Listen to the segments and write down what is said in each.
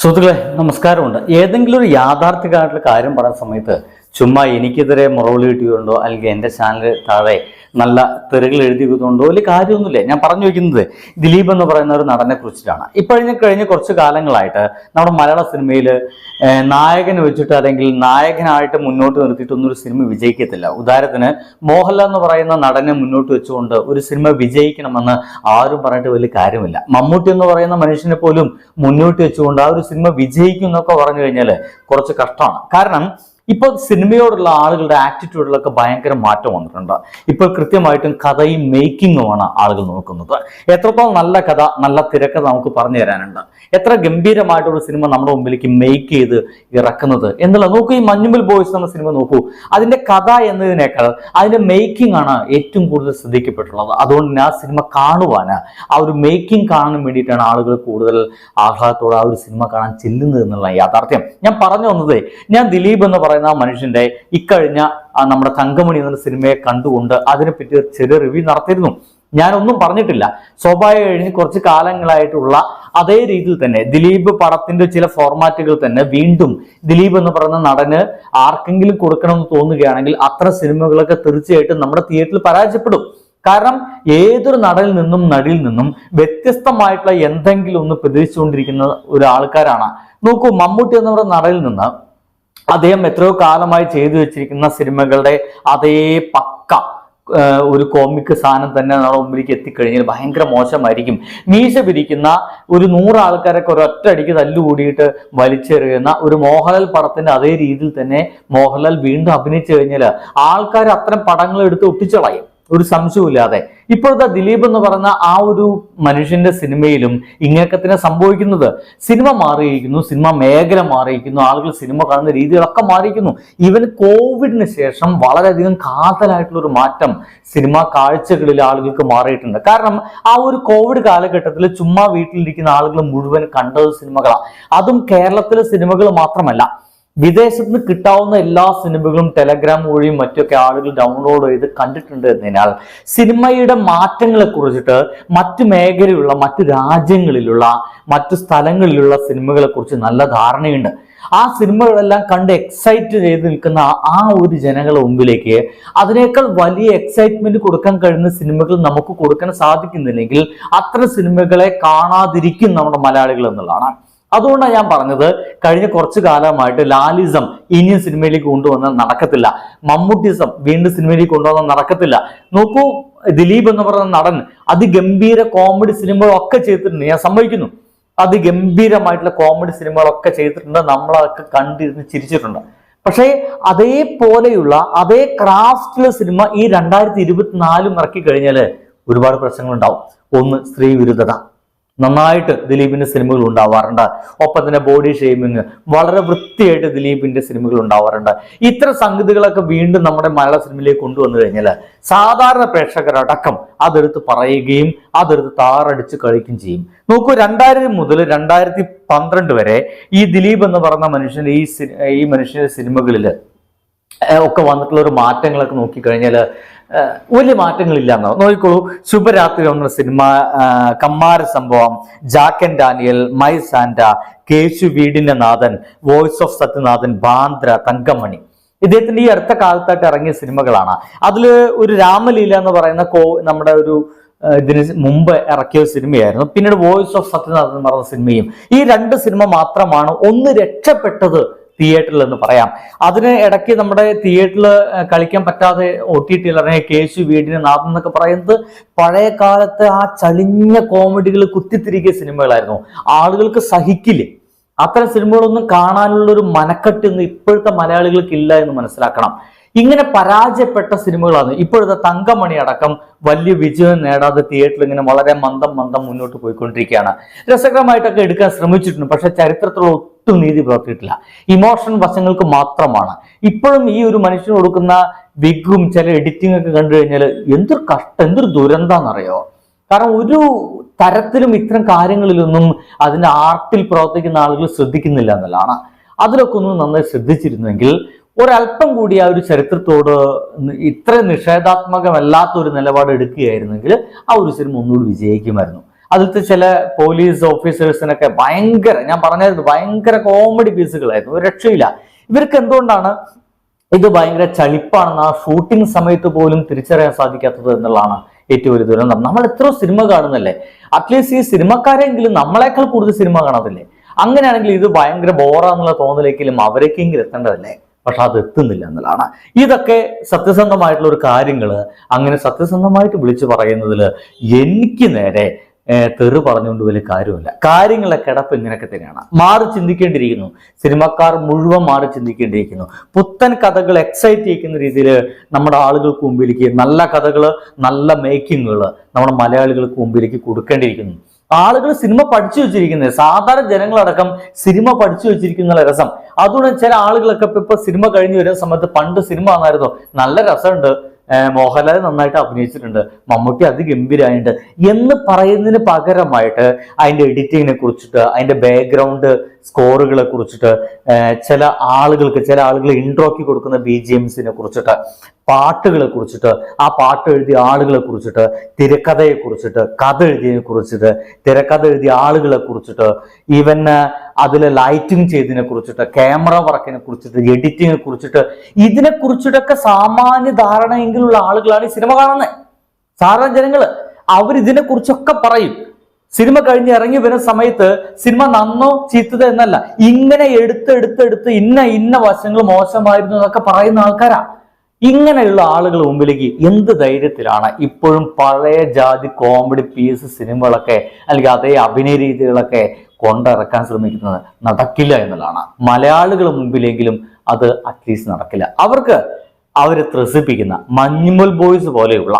സുഹൃത്തുക്കളെ നമസ്കാരമുണ്ട്. ഏതെങ്കിലും ഒരു യാഥാർത്ഥ്യമായിട്ടുള്ള കാര്യം പറയുന്ന സമയത്ത് ചുമ്മാ എനിക്കെതിരെ മുറവിളി കിട്ടിയതുകൊണ്ടോ അല്ലെങ്കിൽ എന്റെ ചാനൽ താഴെ നല്ല തെറികൾ എഴുതിയതുകൊണ്ടോ വലിയ കാര്യമൊന്നുമില്ല. ഞാൻ പറഞ്ഞു വയ്ക്കുന്നത് ദിലീപ് എന്ന് പറയുന്ന ഒരു നടനെ കുറിച്ചിട്ടാണ്. ഇപ്പോഴും കഴിഞ്ഞ കുറച്ച് കാലങ്ങളായിട്ട് നമ്മുടെ മലയാള സിനിമയിൽ നായകനെ വെച്ചിട്ട് അല്ലെങ്കിൽ നായകനായിട്ട് മുന്നോട്ട് നിർത്തിയിട്ടൊന്നും ഒരു സിനിമ വിജയിക്കത്തില്ല. ഉദാഹരണത്തിന് മോഹൻലാൽ എന്ന് പറയുന്ന നടനെ മുന്നോട്ട് വെച്ചുകൊണ്ട് ഒരു സിനിമ വിജയിക്കണമെന്ന് ആരും പറഞ്ഞിട്ട് വലിയ കാര്യമില്ല. മമ്മൂട്ടി എന്ന് പറയുന്ന മനുഷ്യനെ പോലും മുന്നോട്ട് വെച്ചുകൊണ്ട് ആ ഒരു സിനിമ വിജയിക്കും എന്നൊക്കെ പറഞ്ഞു കഴിഞ്ഞാൽ കുറച്ച് കഷ്ടമാണ്. കാരണം ഇപ്പൊ സിനിമയോടുള്ള ആളുകളുടെ ആറ്റിറ്റ്യൂഡിലൊക്കെ ഭയങ്കര മാറ്റം വന്നിട്ടുണ്ട്. ഇപ്പോൾ കൃത്യമായിട്ടും കഥയും മേക്കിങ്ങുമാണ് ആളുകൾ നോക്കുന്നത്. എത്രത്തോളം നല്ല കഥ നല്ല തിരക്കഥ നമുക്ക് പറഞ്ഞു തരാനുണ്ട്. എത്ര ഗംഭീരമായിട്ടൊരു സിനിമ നമ്മുടെ മുമ്പിലേക്ക് മേക്ക് ചെയ്ത് ഇറക്കുന്നത് എന്നുള്ളത് നോക്കൂ ഈ മഞ്ഞുമ്പിൽ ബോയ്സ് എന്ന സിനിമ നോക്കൂ. അതിന്റെ കഥ എന്നതിനേക്കാൾ അതിന്റെ മേക്കിംഗ് ആണ് ഏറ്റവും കൂടുതൽ ശ്രദ്ധിക്കപ്പെട്ടുള്ളത് അതുകൊണ്ട് ആ സിനിമ കാണുവാന് ആ ഒരു മേക്കിംഗ് കാണാൻ വേണ്ടിയിട്ടാണ് ആളുകൾ കൂടുതൽ ആഹ്ലാദത്തോടെ ആ ഒരു സിനിമ കാണാൻ ചെല്ലുന്നത് എന്നുള്ള യാഥാർത്ഥ്യം. ഞാൻ പറഞ്ഞു വന്നതേ ഞാൻ ദിലീപ് എന്ന് പറയുന്ന ആ മനുഷ്യന്റെ ഇക്കഴിഞ്ഞ നമ്മുടെ തങ്കമണി എന്ന സിനിമയെ കണ്ടുകൊണ്ട് അതിനെപ്പറ്റി ചെറിയ റിവ്യൂ നടത്തിയിരുന്നു. ഞാനൊന്നും പറഞ്ഞിട്ടില്ല. സ്വാഭാവിക കഴിഞ്ഞ് കുറച്ച് കാലങ്ങളായിട്ടുള്ള അതേ രീതിയിൽ തന്നെ ദിലീപ് പടത്തിന്റെ ചില ഫോർമാറ്റുകൾ തന്നെ വീണ്ടും ദിലീപ് എന്ന് പറയുന്ന നടന് ആർക്കെങ്കിലും കൊടുക്കണമെന്ന് തോന്നുകയാണെങ്കിൽ അത്ര സിനിമകളൊക്കെ തീർച്ചയായിട്ടും നമ്മുടെ തിയേറ്ററിൽ പരാജയപ്പെടും. കാരണം ഏതൊരു നടനിൽ നിന്നും നടിയിൽ നിന്നും വ്യത്യസ്തമായിട്ടുള്ള എന്തെങ്കിലും ഒന്ന് പ്രതീക്ഷിച്ചുകൊണ്ടിരിക്കുന്ന ഒരു ആൾക്കാരാണ് നോക്കൂ മമ്മൂട്ടി എന്ന് പറയുന്ന നടനിൽ നിന്ന് അദ്ദേഹം എത്രയോ കാലമായി ചെയ്തു വെച്ചിരിക്കുന്ന സിനിമകളുടെ അതേ പക്ക ഒരു കോമിക് സാധനം തന്നെ നമ്മുടെ മുമ്പിലേക്ക് എത്തിക്കഴിഞ്ഞാൽ ഭയങ്കര മോശമായിരിക്കും. മീശ പിരിക്കുന്ന ഒരു നൂറ് ആൾക്കാരൊക്കെ ഒരൊറ്റ അടിക്ക് തല്ലുകൂടിയിട്ട് വലിച്ചെറിയുന്ന ഒരു മോഹൻലാൽ പടത്തിന്റെ അതേ രീതിയിൽ തന്നെ മോഹൻലാൽ വീണ്ടും അഭിനയിച്ചു കഴിഞ്ഞാൽ ആൾക്കാർ അത്തരം പടങ്ങൾ എടുത്ത് ഒട്ടിച്ചളയും. ഒരു സംശയവുമില്ലാതെ. ഇപ്പോഴത്തെ ദിലീപ് എന്ന് പറഞ്ഞ ആ ഒരു മനുഷ്യന്റെ സിനിമയിലും ഇങ്ങനെയൊക്കെ തന്നെ സംഭവിക്കുന്നത് സിനിമ മാറിയിരിക്കുന്നു സിനിമ മേഖല മാറിയിരിക്കുന്നു ആളുകൾ സിനിമ കാണുന്ന രീതികളൊക്കെ മാറിയിരിക്കുന്നു. ഈവൻ കോവിഡിന് ശേഷം വളരെയധികം കാതലായിട്ടുള്ള ഒരു മാറ്റം സിനിമ കാഴ്ചകളിൽ ആളുകൾക്ക് മാറിയിട്ടുണ്ട്. കാരണം ആ ഒരു കോവിഡ് കാലഘട്ടത്തിൽ ചുമ്മാ വീട്ടിലിരിക്കുന്ന ആളുകൾ മുഴുവൻ കണ്ടത് സിനിമകളാണ് അതും കേരളത്തിലെ സിനിമകൾ മാത്രമല്ല. വിദേശത്ത് നിന്ന് കിട്ടാവുന്ന എല്ലാ സിനിമകളും ടെലഗ്രാം വഴിയും മറ്റൊക്കെ ആളുകൾ ഡൗൺലോഡ് ചെയ്ത് കണ്ടിട്ടുണ്ട് എന്നതിനാൽ സിനിമയുടെ മാറ്റങ്ങളെ കുറിച്ചിട്ട് മറ്റു മേഖലയിലുള്ള മറ്റു രാജ്യങ്ങളിലുള്ള മറ്റു സ്ഥലങ്ങളിലുള്ള സിനിമകളെ കുറിച്ച് നല്ല ധാരണയുണ്ട്. ആ സിനിമകളെല്ലാം കണ്ട് എക്സൈറ്റ് ചെയ്ത് നിൽക്കുന്ന ആ- ഒരു ജനങ്ങളുടെ മുമ്പിലേക്ക് അതിനേക്കാൾ വലിയ എക്സൈറ്റ്മെന്റ് കൊടുക്കാൻ കഴിയുന്ന സിനിമകൾ നമുക്ക് കൊടുക്കാൻ സാധിക്കുന്നില്ലെങ്കിൽ അത്ര സിനിമകളെ കാണാതിരിക്കും നമ്മുടെ മലയാളികൾ എന്നുള്ളതാണ്. അതുകൊണ്ടാണ് ഞാൻ പറഞ്ഞത് കഴിഞ്ഞ കുറച്ച് കാലമായിട്ട് ലാലിസം ഇന്ത്യൻ സിനിമയിലേക്ക് കൊണ്ടുവന്നാൽ നടക്കത്തില്ല. മമ്മൂട്ടിസം വീണ്ടും സിനിമയിലേക്ക് കൊണ്ടുവന്നാൽ നടക്കത്തില്ല. നോക്കൂ ദിലീപ് എന്ന് പറയുന്ന നടൻ അതിഗംഭീര കോമഡി സിനിമകളൊക്കെ ചെയ്തിട്ടുണ്ട്. ഞാൻ സമ്മതിക്കുന്നു. അതിഗംഭീരമായിട്ടുള്ള കോമഡി സിനിമകളൊക്കെ ചെയ്തിട്ടുണ്ട്. നമ്മളൊക്കെ കണ്ടിരുന്ന് ചിരിച്ചിട്ടുണ്ട്. പക്ഷേ അതേപോലെയുള്ള അതേ ക്രാഫ്റ്റിലെ സിനിമ ഈ രണ്ടായിരത്തി ഇരുപത്തിനാലും ഇറക്കി കഴിഞ്ഞാൽ ഒരുപാട് പ്രശ്നങ്ങളുണ്ടാവും. ഒന്ന് സ്ത്രീ വിരുദ്ധത നന്നായിട്ട് ദിലീപിന്റെ സിനിമകൾ ഉണ്ടാവാറുണ്ട്. ഒപ്പം തന്നെ ബോഡി ഷെയ്മിങ് വളരെ വൃത്തിയായിട്ട് ദിലീപിന്റെ സിനിമകൾ ഉണ്ടാവാറുണ്ട്. ഇത്തരം സംഗതികളൊക്കെ വീണ്ടും നമ്മുടെ മലയാള സിനിമയിലേക്ക് കൊണ്ടുവന്നു കഴിഞ്ഞാൽ സാധാരണ പ്രേക്ഷകരടക്കം അതെടുത്ത് പറയുകയും അതെടുത്ത് താറടിച്ച് കളിക്കുകയും ചെയ്യും. നോക്കൂ രണ്ടായിരം മുതൽ രണ്ടായിരത്തി പന്ത്രണ്ട് വരെ ഈ ദിലീപ് എന്ന് പറഞ്ഞ മനുഷ്യൻ ഈ ഈ മനുഷ്യന്റെ സിനിമകളിൽ ഒക്കെ വന്നിട്ടുള്ള ഒരു മാറ്റങ്ങളൊക്കെ നോക്കിക്കഴിഞ്ഞാൽ വലിയ മാറ്റങ്ങളില്ല എന്നോ നോക്കിക്കോളൂ. ശുഭരാത്രി എന്ന cinema Kammara Sambhavam Jack and Daniel my Santa Keshu വീടിന്റെ നാഥൻ വോയിസ് ഓഫ് സത്യനാഥൻ ബാന്ദ്ര തങ്കമണി. ഇദ്ദേഹത്തിന്റെ ഈ അടുത്ത കാലത്തായിട്ട് ഇറങ്ങിയ സിനിമകളാണ്. അതിൽ ഒരു രാമലീല എന്ന് പറയുന്ന കോ നമ്മുടെ ഒരു ഇതിന് മുമ്പ് ഇറക്കിയ സിനിമയായിരുന്നു. പിന്നീട് വോയിസ് ഓഫ് സത്യനാഥൻ പറയുന്ന സിനിമയും. ഈ രണ്ട് സിനിമ മാത്രമാണ് ഒന്ന് രക്ഷപ്പെട്ടത് തിയേറ്ററിൽ എന്ന് പറയാം. അതിന് ഇടയ്ക്ക് നമ്മുടെ തിയേറ്ററിൽ കളിക്കാൻ പറ്റാതെ ഒ ടി ടി അല്ലെങ്കിൽ കേശു വീടിന് നാഥം എന്നൊക്കെ പറയുന്നത് പഴയ കാലത്തെ ആ ചളിഞ്ഞ കോമഡികൾ കുത്തിത്തിരിക്കിയ സിനിമകളായിരുന്നു. ആളുകൾക്ക് സഹിക്കില്ലേ. അത്തരം സിനിമകളൊന്നും കാണാനുള്ള ഒരു മനക്കെട്ട് ഇന്ന് ഇപ്പോഴത്തെ മലയാളികൾക്ക് ഇല്ല എന്ന് മനസ്സിലാക്കണം. ഇങ്ങനെ പരാജയപ്പെട്ട സിനിമകളാണ് ഇപ്പോഴത്തെ തങ്കമണി അടക്കം വലിയ വിജയം നേടാതെ തിയേറ്ററിൽ ഇങ്ങനെ വളരെ മന്ദം മന്ദം മുന്നോട്ട് പോയിക്കൊണ്ടിരിക്കുകയാണ്. രസകരമായിട്ടൊക്കെ എടുക്കാൻ ശ്രമിച്ചിട്ടുണ്ട് പക്ഷെ ചരിത്രത്തിലുള്ള ഒട്ടും നീതി പുലർത്തിയിട്ടില്ല. ഇമോഷൻ വശങ്ങൾക്ക് മാത്രമാണ്. ഇപ്പോഴും ഈ ഒരു മനുഷ്യന് കൊടുക്കുന്ന വിഗും ചില എഡിറ്റിംഗ് ഒക്കെ കണ്ടു കഴിഞ്ഞാൽ എന്തൊരു കഷ്ടം എന്തൊരു ദുരന്താണെന്നറിയോ കാരണം ഒരു തരത്തിലും ഇത്തരം കാര്യങ്ങളിലൊന്നും അതിന്റെ ആർട്ടിൽ പ്രവർത്തിക്കുന്ന ആളുകൾ ശ്രദ്ധിക്കുന്നില്ല എന്നുള്ളതാണ്. അതിലൊക്കെ ഒന്ന് നന്നായി ശ്രദ്ധിച്ചിരുന്നെങ്കിൽ ഒരല്പം കൂടി ആ ഒരു ചരിത്രത്തോട് ഇത്ര നിഷേധാത്മകമല്ലാത്ത ഒരു നിലപാട് എടുക്കുകയായിരുന്നെങ്കിൽ ആ ഒരു സിനിമ ഒന്നുകൂടി വിജയിക്കുമായിരുന്നു. അതിലത്തെ ചില പോലീസ് ഓഫീസേഴ്സിനൊക്കെ ഭയങ്കര ഞാൻ പറഞ്ഞായിരുന്നു ഭയങ്കര കോമഡി പീസുകളായിരുന്നു ഒരു രക്ഷയില്ല. ഇവർക്ക് എന്തുകൊണ്ടാണ് ഇത് ഭയങ്കര ചളിപ്പാണെന്ന് ആ ഷൂട്ടിംഗ് സമയത്ത് പോലും തിരിച്ചറിയാൻ സാധിക്കാത്തത് എന്നുള്ളതാണ് ഏറ്റവും വലിയ ദുരന്തം. നമ്മൾ എത്ര സിനിമ കാണുന്നല്ലേ? അറ്റ്ലീസ്റ്റ് ഈ സിനിമക്കാരെങ്കിലും നമ്മളെക്കാൾ കൂടുതൽ സിനിമ കാണാതില്ലേ അങ്ങനെയാണെങ്കിൽ ഇത് ഭയങ്കര ബോറാന്നുള്ള തോന്നലേക്കെങ്കിലും അവരേക്കെങ്കിലും എത്തേണ്ടതല്ലേ? പക്ഷെ അത് എത്തുന്നില്ല എന്നുള്ളതാണ്. ഇതൊക്കെ സത്യസന്ധമായിട്ടുള്ള ഒരു കാര്യങ്ങൾ അങ്ങനെ സത്യസന്ധമായിട്ട് വിളിച്ചു പറയുന്നതിൽ എനിക്ക് നേരെ തെറു പറഞ്ഞുകൊണ്ട് വലിയ കാര്യമില്ല. കാര്യങ്ങളെ കിടപ്പ് ഇങ്ങനെയൊക്കെ തന്നെയാണ്. മാറി ചിന്തിക്കേണ്ടിയിരിക്കുന്നു. സിനിമക്കാർ മുഴുവൻ മാറി ചിന്തിക്കേണ്ടിയിരിക്കുന്നു. പുത്തൻ കഥകൾ എക്സൈറ്റ് ചെയ്യിക്കുന്ന രീതിയിൽ നമ്മുടെ ആളുകൾക്ക് മുമ്പിലേക്ക് നല്ല കഥകൾ നല്ല മേക്കിങ്ങുകൾ നമ്മുടെ മലയാളികൾക്ക് മുമ്പിലേക്ക് കൊടുക്കേണ്ടിയിരിക്കുന്നു. ആളുകൾ സിനിമ പഠിച്ചു വെച്ചിരിക്കുന്നത് സാധാരണ ജനങ്ങളടക്കം സിനിമ പഠിച്ചു വെച്ചിരിക്കുന്ന രസം. അതുകൊണ്ട് ചില ആളുകളൊക്കെ ഇപ്പൊ സിനിമ കഴിഞ്ഞു വരുന്ന സമയത്ത് പണ്ട് സിനിമ വന്നായിരുന്നു. നല്ല രസമുണ്ട്. മോഹൻലാൽ നന്നായിട്ട് അഭിനയിച്ചിട്ടുണ്ട്. മമ്മൂട്ടി ഗംഭീരമായിട്ട് എന്ന് പറയുന്നതിന് പകരമായിട്ട് അതിന്റെ എഡിറ്റിങ്ങിനെ കുറിച്ചിട്ട് അതിന്റെ ബാക്ക്ഗ്രൗണ്ട് സ്കോറുകളെ കുറിച്ചിട്ട് ചില ആളുകൾക്ക് ചില ആളുകൾ ഇൻട്രോക്കി കൊടുക്കുന്ന ബി ജി എംസിനെ കുറിച്ചിട്ട് പാട്ടുകളെ കുറിച്ചിട്ട് ആ പാട്ട് എഴുതിയ ആളുകളെ കുറിച്ചിട്ട് തിരക്കഥയെ കുറിച്ചിട്ട് കഥ എഴുതിയതിനെ കുറിച്ചിട്ട് തിരക്കഥ എഴുതിയ ആളുകളെ കുറിച്ചിട്ട് ഈവൻ അതിൽ ലൈറ്റിംഗ് ചെയ്തതിനെ കുറിച്ചിട്ട് ക്യാമറ വർക്കിനെ കുറിച്ചിട്ട് എഡിറ്റിങ്ങിനെ കുറിച്ചിട്ട് ഇതിനെ കുറിച്ചിട്ടൊക്കെ സാമാന്യ ധാരണയെങ്കിലുള്ള ആളുകളാണ് ഈ സിനിമ കാണുന്നത് സാധാരണ ജനങ്ങൾ അവർ ഇതിനെ കുറിച്ചൊക്കെ പറയും. സിനിമ കഴിഞ്ഞ് ഇറങ്ങി വരുന്ന സമയത്ത് സിനിമ നന്നോ ചീത്തത എന്നല്ല. ഇങ്ങനെ എടുത്ത് എടുത്ത് എടുത്ത് ഇന്ന ഇന്ന വശങ്ങൾ മോശമായിരുന്നു എന്നൊക്കെ പറയുന്ന ആൾക്കാരാ. ഇങ്ങനെയുള്ള ആളുകൾ മുമ്പിലേക്ക് എന്ത് ധൈര്യത്തിലാണ് ഇപ്പോഴും പഴയ ജാതി കോമഡി പീസ് സിനിമകളൊക്കെ അല്ലെങ്കിൽ അതേ അഭിനയ രീതികളൊക്കെ കൊണ്ടിറക്കാൻ ശ്രമിക്കുന്നത് നടക്കില്ല എന്നുള്ളതാണ്. മലയാളികൾ മുമ്പിലെങ്കിലും അത് അറ്റ്ലീസ്റ്റ് നടക്കില്ല. അവർക്ക് അവരെ ത്രസിപ്പിക്കുന്ന മഞ്ഞുമൽ ബോയ്സ് പോലെയുള്ള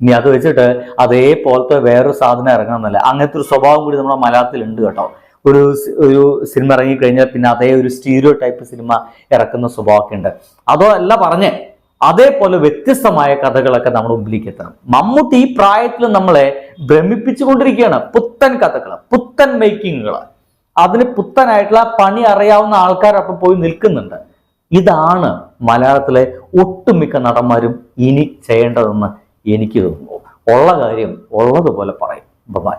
ഇനി അത് വെച്ചിട്ട് അതേപോലത്തെ വേറൊരു സാധനം ഇറങ്ങണമെന്നല്ല. അങ്ങനത്തെ ഒരു സ്വഭാവം കൂടി നമ്മുടെ മലയാളത്തിൽ ഉണ്ട് കേട്ടോ. ഒരു ഒരു സിനിമ ഇറങ്ങിക്കഴിഞ്ഞാൽ പിന്നെ അതേ ഒരു സ്റ്റീരിയോ ടൈപ്പ് സിനിമ ഇറക്കുന്ന സ്വഭാവമൊക്കെ ഉണ്ട്. അതോ അല്ല പറഞ്ഞേ അതേപോലെ വ്യത്യസ്തമായ കഥകളൊക്കെ നമ്മുടെ മുമ്പിലേക്ക് എത്തണം മമ്മൂട്ടി ഈ പ്രായത്തിൽ നമ്മളെ ഭ്രമിപ്പിച്ചുകൊണ്ടിരിക്കുകയാണ്. പുത്തൻ കഥകൾ പുത്തൻ മേക്കിങ്ങുകൾ അതിന് പുത്തനായിട്ടുള്ള പണി അറിയാവുന്ന ആൾക്കാരൊപ്പം പോയി നിൽക്കുന്നുണ്ട്. ഇതാണ് മലയാളത്തിലെ ഒട്ടുമിക്ക നടന്മാരും ഇനി ചെയ്യേണ്ടതെന്ന് എനിക്ക് തോന്നുന്നു. ഉള്ള കാര്യം ഉള്ളതുപോലെ പറയും. ബൈ